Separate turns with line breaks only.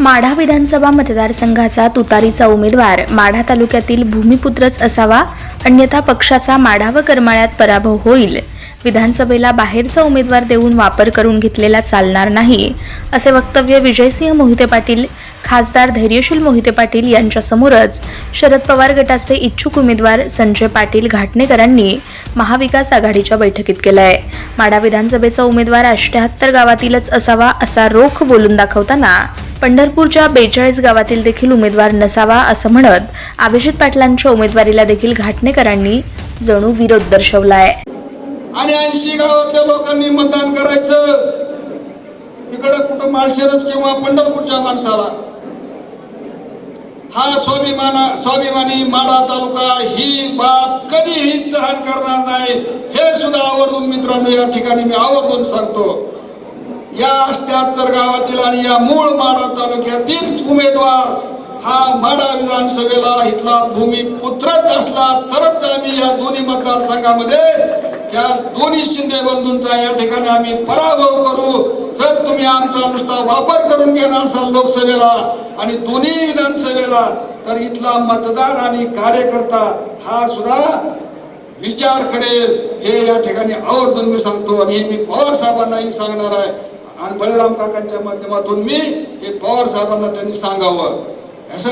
माढा विधानसभा मतदारसंघाचा तुतारीचा उमेदवार. माढा तालुक्यातील भूमिपुत्रच असावा अन्यथा पक्षाचा माढा व करमाळ्यात पराभव होईल. विधानसभेला बाहेरचा उमेदवार देऊन वापर करून घेतलेला चालणार नाही असे वक्तव्य विजयसिंह मोहिते पाटील खासदार धैर्यशील मोहिते पाटील यांच्यासमोरच. शरद पवार गटाचे इच्छुक उमेदवार संजय पाटील घाटणेकरांनी महाविकास आघाडीच्या बैठकीत केलं आहे माढा विधानसभेचा उमेदवार अष्ट्याहत्तर गावातीलच असावा असा रोख बोलून दाखवताना पंढरपूरच्या बेचाळीस गावातील देखील उमेदवार नसावा असं म्हणत अभिजित पाटलांच्या उमेदवारीला देखील घाटणेकरांनी जणू विरोध दर्शवलाय.
आणि ऐंशी गावातल्या लोकांनी मतदान करायचं. इकडं कुठं माळशेरच किंवा पंढरपूरच्या माणसाला. हा स्वाभिमाना स्वाभिमानी माडा तालुका ही बाब कधीही सहन करणार नाही. हे सुद्धा आवर्जून मित्रांनो या ठिकाणी मी आवर्जून सांगतो. या अष्ट्याहत्तर गावातील आणि या मूळ माडा तालुक्यातील उमेदवार हा माडा विधानसभेला इथला भूमिपुत्रच असला तरच आम्ही या दोन्ही मतदारसंघामध्ये या दोन्ही शिंदे बंधूंचा या ठिकाणी आम्ही पराभव करू. जर तुम्ही आमचा नुसता वापर करून घेणार असाल लोकसभेला आणि दोन्ही विधानसभेला तर इथला मतदार आणि कार्यकर्ता हा सुद्धा विचार करेल. हे या ठिकाणी आवर्जून मी सांगतो आणि हे मी पवार साहेबांनाही सांगणार आहे. आणि बळीराम काकांच्या माध्यमातून मी हे पवार साहेबांना त्यांनी सांगावं. असं